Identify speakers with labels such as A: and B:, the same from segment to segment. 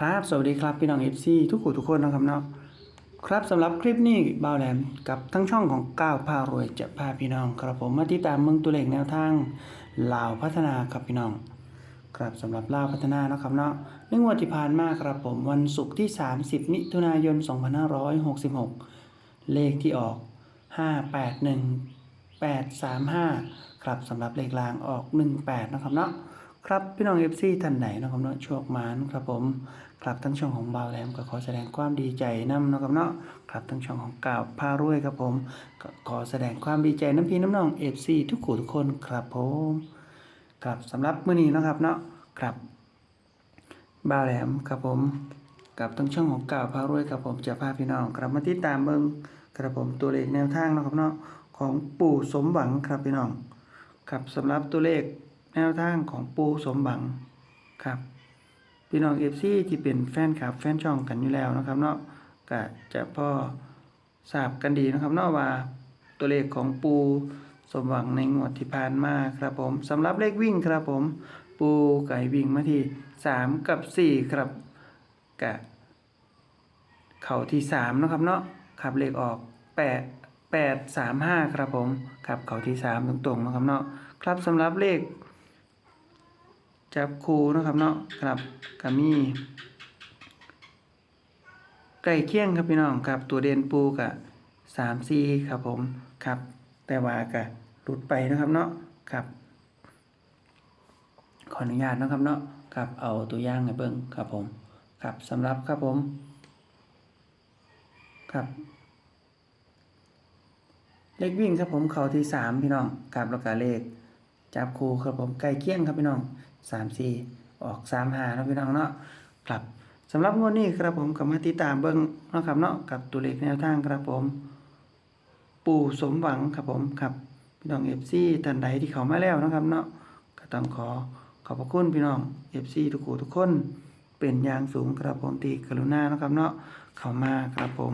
A: ครับ สวัสดีครับ พี่น้อง FC ทุกคนทุกคนนะครับเนาะครับสำหรับคลิปนี้บ่าวแหลมกับทั้งช่องของก้าวพารวยจะพาพี่น้อง ครับผมมาติดตามเมืองตัวเลขแนวทางลาวพัฒนาครับพี่น้อง ครับสำหรับลาวพัฒนานะครับเนาะในงวดที่ผ่านมาครับผมวันศุกร์ที่ 30 มิถุนายน 2566 เลขที่ออก 581 835 ครับสำหรับเลขลางออก 18 นะครับเนาะ ครับพี่น้องเอฟซีท่านไหนนะครับเนาะโชคมานครับผมครับทั้งช่องของบาวแหลมก็ขอแสดงความดีใจนํนะครับเนาะครับทั้งช่องของก่าวพารวยครับผมก็ขอแสดงความดีใจน้ำพี่น้ำน้องเอฟซีทุกคู่ทุกคนครับผมครับสำหรับมื้อนี้นะครับเนาะครับบาวแหลมครับผมกับทั้งช่องของก่าวพารวยครับผมจะพาพี่น้องครับมาติดตามเบิ่งครับผมตัวเลขแนวทางนะครับเนาะของปู่สมหวังครับพี่น้องครับสำหรับตัวเลข แนวทางของปูสมบังครับ พี่น้องเอฟซีที่เป็นแฟนคลับ แฟนช่องกันอยู่แล้วนะครับเนาะก็จะพอทราบกันดีนะครับเนาะว่าตัวเลขของปูสมหวังในงวดที่ผ่านมาครับผมสำหรับเลขวิ่งครับผม ปูไก่วิ่งมาที่สามกับสี่ครับกะเข่าที่สามนะครับเนาะขับเลขออกแปดแปดสามห้าครับผมขับเข่าที่สามตรงๆนะครับเนาะครับสำหรับเลข จับคูนะครับเนาะครับก็มีใกล้เคียงครับพี่น้องครับตัวเด่นปูกับสามซีครับผมครับ แต่ว่ากะหลุดไปนะครับเนาะครับขออนุญาตนะครับเนาะครับเอาตัวย่างให้เบิ่งครับผมครับสำหรับครับผม ครับเลขวิ่งครับผมเขาที่สามพี่น้องครับแล้วก็เลขจับคูครับผมใกล้เคียงครับพี่น้อง สามสี่ออกสามหานะพี่น้องเนาะครับสำหรับงวดนี้ครับผมก็มาติดตามเบิ้งเนาะครับเนาะกับตัวเลขแนวทางครับผม ปู่สมหวังครับผมครับพี่น้องเอฟซีท่านใดที่เขามาแล้วนะครับเนาะก็ต้องขอขอบพระคุณพี่น้องเอฟซีทุกคนทุกคนเป็นอย่างสูงครับผมที่กรุณานะครับเนาะเข้ามาครับผม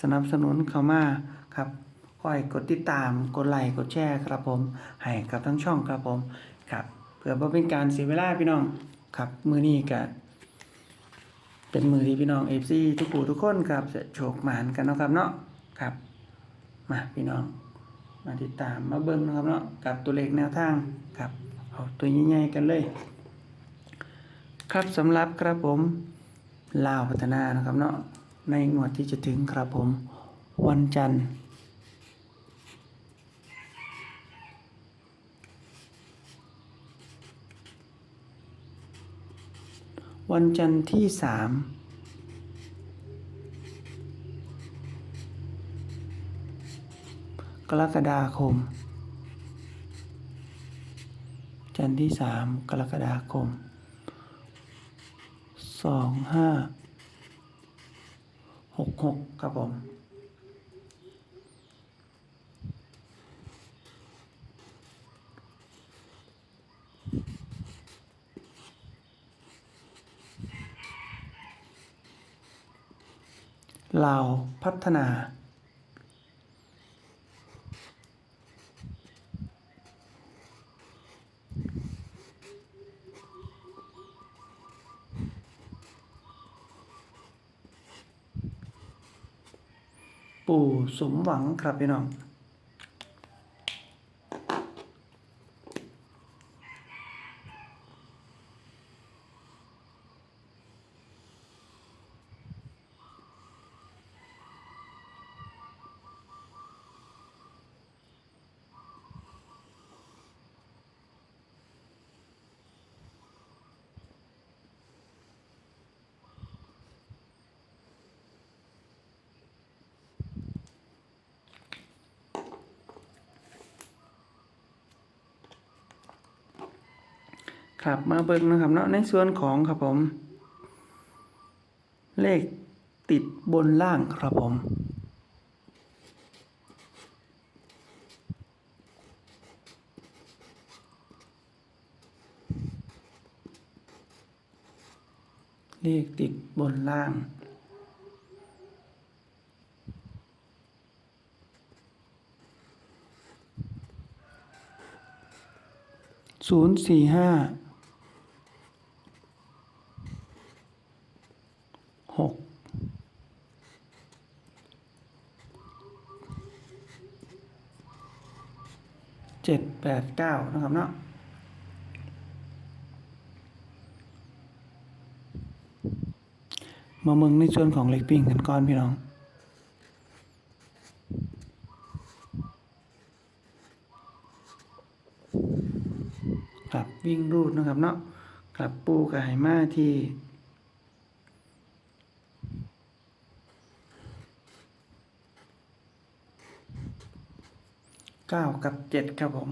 A: สนับสนุนเข้ามาครับคอยกดติดตามกดไลค์กดแชร์ครับผมให้กับทั้งช่องครับผมครับ เพื่อบ่เป็นการเสียเวลาพี่น้องครับมือนี้ก็เป็นมือที่พี่น้อง FC ทุกผู้ทุกคนครับจะโชคหมานกันเนาะครับเนาะครับมาพี่น้องมาติดตามมาเบิ่งนะครับเนาะกับตัวเลขแนวทางครับเอาตัวใหญ่ๆกันเลย ครับสำหรับครับผมลาวพัฒนานะครับเนาะในงวดที่จะถึงครับผมวันจันทร์ วันจันทร์ที่สามกรกฎาคม จันทร์ที่สามกรกฎาคมสองห้าหกหกครับผม ลาวพัฒนา ปู่สมหวังครับพี่น้อง ครับมาเบิ่งนะครับเนาะในส่วนของครับผม เลขติดบนล่างครับผมเลขติดบนล่าง ศูนย์สี่ห้า หกเจ็ดแปดเก้านะครับเนาะมาเมืองในส่วนของเล็กปิ้งกันก่อนพี่น้องครับวิ่งรูดนะครับเนาะครับปูกับไหมาที่ เก้ากับเจ็ดครับผม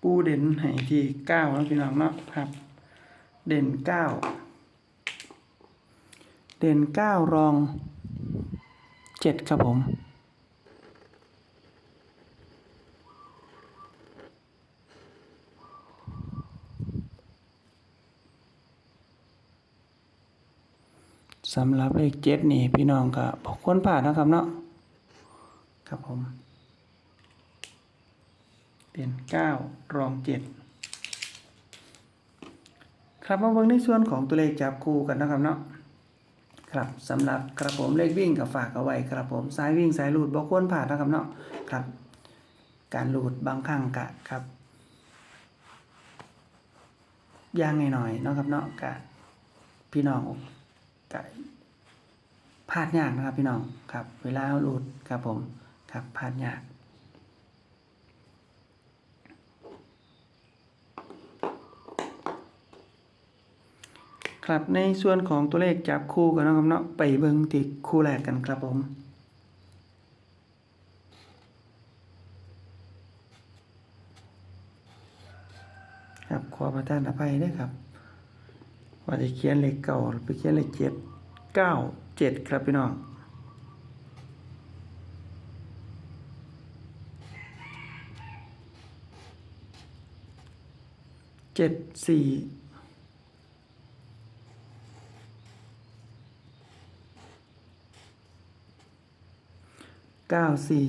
A: ปูเด่นให้ที่เก้าแล้วพี่น้องเนาะครับ เด่นเก้าเด่นเก้ารอง เจ็ดครับผมสำหรับเลขเจ็ดนี่พี่น้องก็บอกคนผ่านนะครับเนาะครับผม เป็นเก้ารองเจ็ดครับมาเบิ่งในส่วนของตัวเลขจับคู่กันนะครับเนาะ ครับสำหรับกระผมเลขวิ่งกับฝากเอาไว้ครับผมสายวิ่งสายลุดบอกควรผ่านนะครับเนาะครับ การลุดบางครั้งกะครับย่างหน่อยๆเนาะครับเนาะกะพี่น้องกะพลาดยากนะครับพี่น้องครับ เวลาหลุดครับผมครับพลาดยาก ครับในส่วนของตัวเลขจับคู่กันนะครับเนาะไปเบิ่งที่คู่แรกกันครับผมครับขอประทานอภัยด้วยครับว่าจะเขียนเลขเก่าหรือไปเขียนเลขเจ็ดเก้าเจ็ดครับพี่น้องเจ็ดสี่ เก้าสี่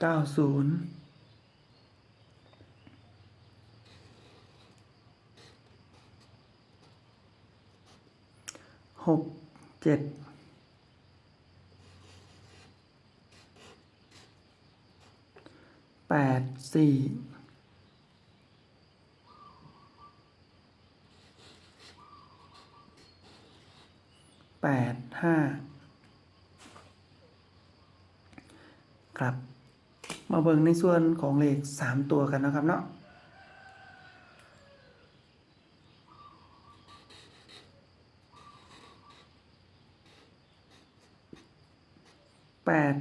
A: เก้าศูนย์หกเจ็ดแปดสี่ แปดห้าครับ มาเบิ่งในส่วนของเลขสามตัวกันนะครับเนาะแปด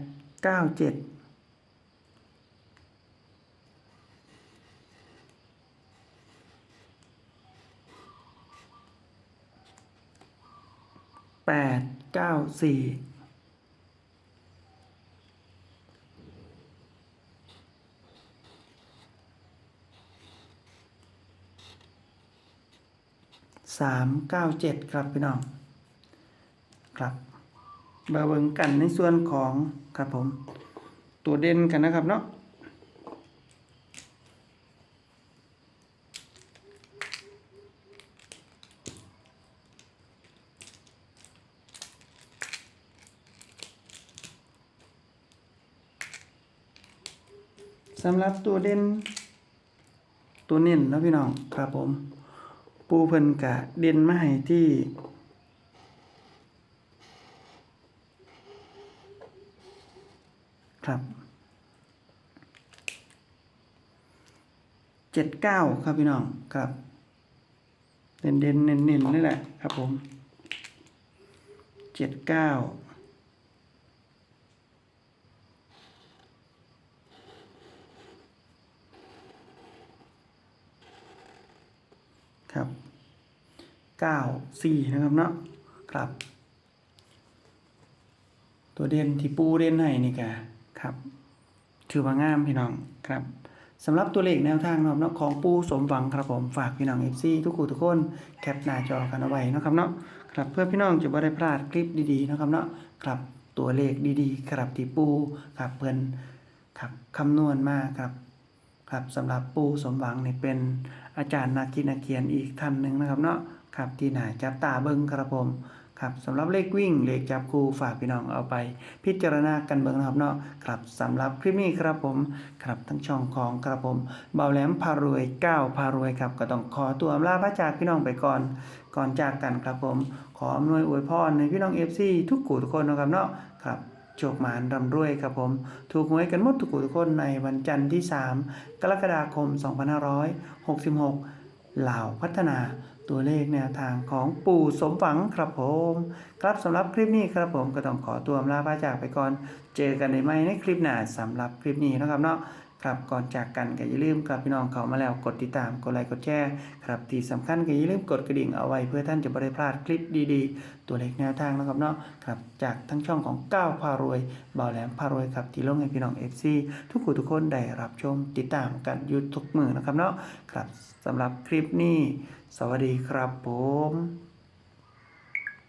A: เก้าเจ็ด แปดเก้าสี่สามเก้าเจ็ดครับพี่น้อง ครับมาเบิ่งกันในส่วนของครับผม ตัวเด่นกันนะครับเนาะ สำหรับตัวเด่นตัวเน้นนะพี่น้องครับผม ปูเพิ่นกะเด่นมาให้ที่ครับเจ็ดเก้าครับพี่น้องครับเด่นเด่นเน้นเน้นนี่แหละครับผมเจ็ดเก้า ครับเก้าสี่นะครับเนาะครับ ตัวเด่นที่ปูเด่นให้นี่กะครับ ถือว่างามพี่น้องครับสำหรับตัวเลขแนวทางเนาะเนาะของปูสมหวังครับผมฝากพี่น้อง FC ทุกคู่ทุกคนแคปหน้าจอกันเอาไว้เนาะครับเนาะครับเพื่อพี่น้องจะบ่ได้พลาดคลิปดีๆเนาะครับเนาะครับตัวเลขดีๆครับที่ปูครับเพิ่นครับคำนวณมาครับครับสำหรับปูสมหวังนี่เป็น อาจารย์นักกินักเขียนอีกท่านหนึ่งนะครับเนาะครับที่น่าจับตาเบิ่งครับผมครับสำหรับเลขวิ่งเลขจับคู่ฝากพี่น้องเอาไป พิจารณากันเบิ่งนะครับเนาะครับสำหรับคลิปนี้ครับผมครับทั้งช่องของครับผมเบาแหลมพารวยก้าวพารวยครับก็ต้องขอตัวอำลาพระจากพี่น้องไปก่อน ก่อนจากกันครับผม ขออำนวยอวยพรในพี่น้อง FC ทุกกูทุกคนนะครับเนาะครับ โชคหมานร่ำรวยครับผม ถูกหวยกันหมดทุกทุกคนในวันจันทร์ที่ 3 กรกฎาคม 2566ลาพัฒนาตัวเลขแนวทางของปู่สมหวังครับผม ครับสำหรับคลิปนี้ครับผมก็ต้องขอตัวลาพระจากไปก่อน เจอกันในไม่ในคลิปหน้าสำหรับคลิปนี้นะครับเนาะ ครับก่อนจากกันก็อย่าลืมครับพี่น้องเขามาแล้วกดติดตามกดไลค์กดแชร์ครับที่สำคัญก็อย่าลืมกดกระดิ่งเอาไว้เพื่อท่านจะไม่ได้พลาดคลิปดีๆ ตัวเลขแนวทางนะครับเนาะครับจากทั้งช่องของก้าวพารวยบ่าวแหลมพารวยครับที่ลงให้พี่น้อง FC ทุกคนทุกคนได้รับชมติดตามกันอยู่ทุกมือนะครับเนาะครับสำหรับคลิปนี้ สวัสดีครับผม